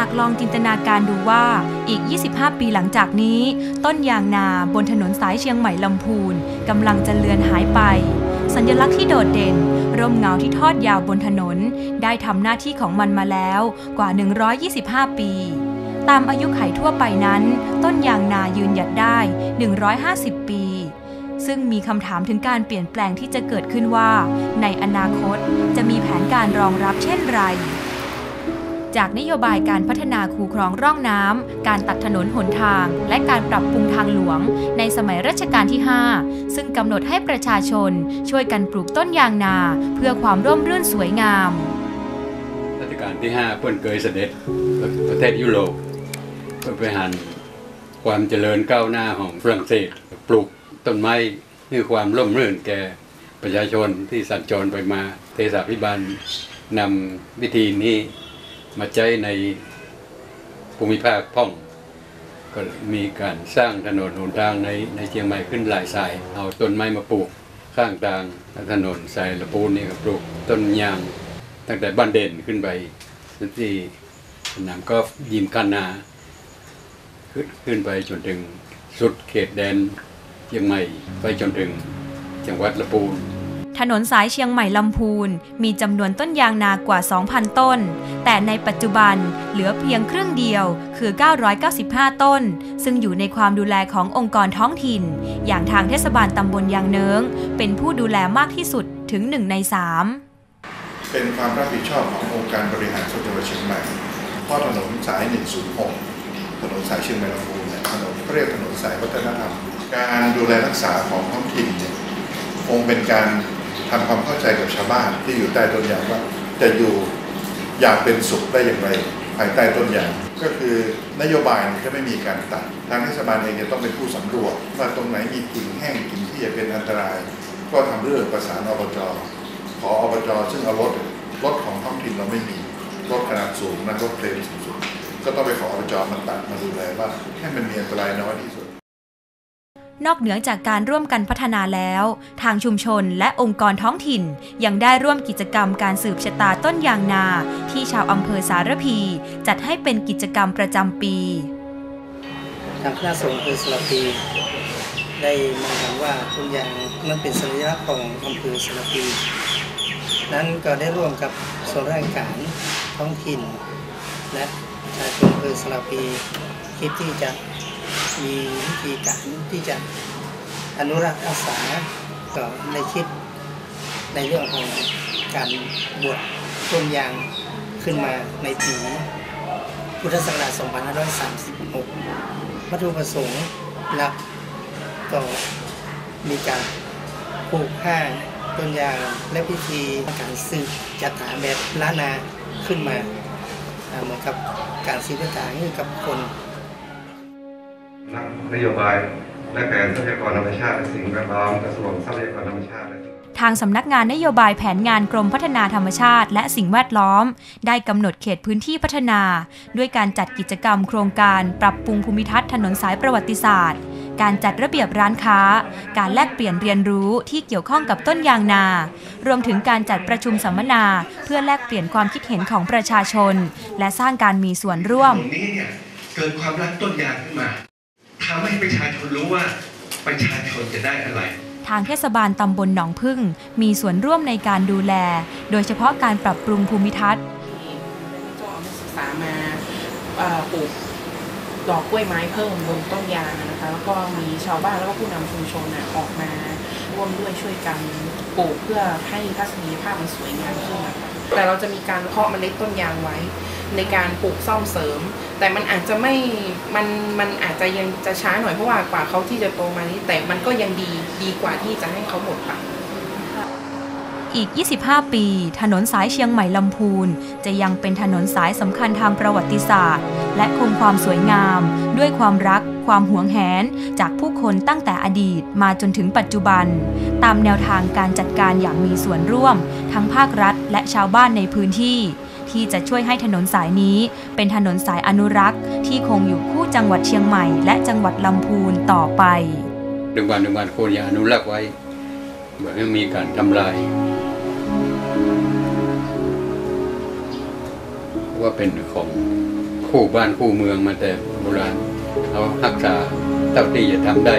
ากลองจินตนาการดูว่าอีก 25 ปีหลังจากนี้ ต้นยางนาบนถนนสายเชียงใหม่ลำพูนกำลังจะเลือนหายไป สัญลักษณ์ที่โดดเด่น ร่มเงาที่ทอดยาวบนถนน ได้ทำหน้าที่ของมันมาแล้วกว่า 125 ปี ตามอายุไขทั่วไปนั้น ต้นยางนายืนหยัดได้ 150 ปี ซึ่งมีคำถามถึงการเปลี่ยนแปลงที่จะเกิดขึ้นว่า ในอนาคตจะมีแผนการรองรับเช่นไร จากนโยบายการพัฒนาคูคลองร่องน้ำ การตัดถนนหนทาง และการปรับปรุงทางหลวง ในสมัยรัชกาลที่ 5 ซึ่งกำหนดให้ประชาชนช่วยกันปลูกต้นยางนา เพื่อความร่มรื่นสวยงาม รัชกาลที่ 5 เพิ่นเคยเสด็จประเทศยุโรปเพื่อไปหันความเจริญก้าวหน้าของฝรั่งเศสปลูกต้นไม้ให้ความร่มรื่นแก่ประชาชนที่สัญจรไปมาเทศาพิบาลนำวิธีนี้ มาใช้ในภูมิภาคพ่องก็มีการสร้างถนนหนทางในในเชียงใหม่ขึ้นหลายสาย เอาต้นไม้มาปลูกข้างทางถนนสายละปูนนี่ก็ปลูกต้นยางตั้งแต่บ้านเด่นขึ้นไปที่สนามกอล์ฟยิมคันนาขึ้นขึ้นไปจนถึงสุดเขตแดนเชียงใหม่ไปจนถึงจังหวัดละปูน ถนนสายเชียงใหม่ลำพูน มีจำนวนต้นยางนากว่า 2,000 ต้น แต่ในปัจจุบันเหลือเพียงครึ่งเดียวคือ 995 ต้น ซึ่งอยู่ในความดูแลขององค์กรท้องถิ่น อย่างทางเทศบาลตำบลยางเนิงเป็นผู้ดูแลมากที่สุดถึง 1 ใน 3 เป็นความรับผิดชอบขององค์การบริหารส่วนจังหวัดเชียงใหม่เพราะถนนสาย 106 ถนนสายเชียงใหม่ลำพูนเนี่ยถนนเขาเรียกถนนสายวัฒนธรรม การดูแลรักษาของท้องถิ่นเนี่ยคงเป็นการ ทำความเข้าใจกับชาวบ้านที่อยู่ใต้ต้นยางว่าจะอยู่อยางเป็นสุขได้อย่างไรภายใต้ต้นยางก็คือนโยบายจะไม่มีการตัด ทางเทศบาลเองจะต้องเป็นผู้สำรวจว่าตรงไหนมีกิ่งแห้งกิ่งที่จะเป็นอันตราย ก็ทำเรื่องประสานอบจขออบจซึ่งเอารถรถของท้องถิ่นเราไม่มีรถขนาดสูงนะรถเครนสูงๆก็ต้องไปขออบจมาตัดมาดูแลว่าให้มันมีอันตรายน้อยที่สุด นอกเหนือจากการร่วมกันพัฒนาแล้ว ทางชุมชนและองค์กรท้องถิ่น ยังได้ร่วมกิจกรรมการสืบชะตาต้นยางนา ที่ชาวอำเภอสารพี จัดให้เป็นกิจกรรมประจำปี ทางคณะสงฆ์อำเภอสารพี ได้มองเห็นว่าต้นยางนั้นเป็นสัญลักษณ์ของอำเภอสารพีนั้นก็ได้ร่วมกับส่วนราชการท้องถิ่น และประชาชนอำเภอสารพีคิดที่จะ มีวิธีการที่จะอนุรักษ์รักษาก็ในคิดในเรื่องของการบวชต้นยางขึ้นมาในปีพุทธศักราช 2536วัตถุประสงค์หลักก็มีการปลูกผ้าต้นยางและพิธีการสืบจัดหาแบบล้านนาขึ้นมาเหมือนกับการสืบจัดหาให้กับคน นักนโยบายและแผนทรัพยากรธรรมชาติและสิ่งแวดล้อมกระทรวงทรัพยากรธรรมชาติและทางสำนักงานนโยบายแผนงานกรมพัฒนาธรรมชาติ และสิ่งแวดล้อม ได้กำหนดเขตพื้นที่พัฒนา ด้วยการจัดกิจกรรมโครงการปรับปรุงภูมิทัศน์ถนนสายประวัติศาสตร์ การจัดระเบียบร้านค้า การแลกเปลี่ยนเรียนรู้ที่เกี่ยวข้องกับต้นยางนา รวมถึงการจัดประชุมสัมมนา เพื่อแลกเปลี่ยนความคิดเห็นของประชาชน และสร้างการมีส่วนร่วมนี้เนี่ยเกิดความรักต้นยางขึ้นมาำให้ประชาชนรู้ว่าประชาชนจะได้อะไรทางเทศบาลตำบลหนองพึ่ง มีส่วนร่วมในการดูแล โดยเฉพาะการปรับปรุงภูมิทัศน์ก็เอานักศึกษามาเอ่อปลูกดอกกล้วยไม้เพิ่มบนต้นยางนะคะ แล้วก็มีชาวบ้านแล้วก็ผู้นำชุมชนน่ะออกมาร่วมด้วยช่วยกันปลูกเพื่อให้ทัศนียภาพมันสวยงามขึ้นนะคะแต่เราจะมีการเพาะเมล็ดต้นยางไว้ ในการปลูกซ่อมเสริม แต่มันอาจจะไม่มันมันอาจจะยังจะช้าหน่อยเพราะว่ากว่าเขาที่จะโตมานี้แต่มันก็ยังดีดีกว่าที่จะให้เขาหมดไปอีก 25 ปี ถนนสายเชียงใหม่ลำพูน จะยังเป็นถนนสายสำคัญทางประวัติศาสตร์ และคงความสวยงาม ด้วยความรัก ความหวงแหน จากผู้คนตั้งแต่อดีตมาจนถึงปัจจุบัน ตามแนวทางการจัดการอย่างมีส่วนร่วม ทั้งภาครัฐและชาวบ้านในพื้นที่ ที่จะช่วยให้ถนนสายนี้ เป็นถนนสายอนุรักษ์ ที่คงอยู่คู่จังหวัดเชียงใหม่ และจังหวัดลำพูนต่อไปดึงวันดึงวันควรจะอนุรักษ์ไว้แบบไม่มีการทำลายว่าเป็นของคู่บ้านคู่เมืองมาแต่โบราณเขารักษาเท่าที่จะทำได้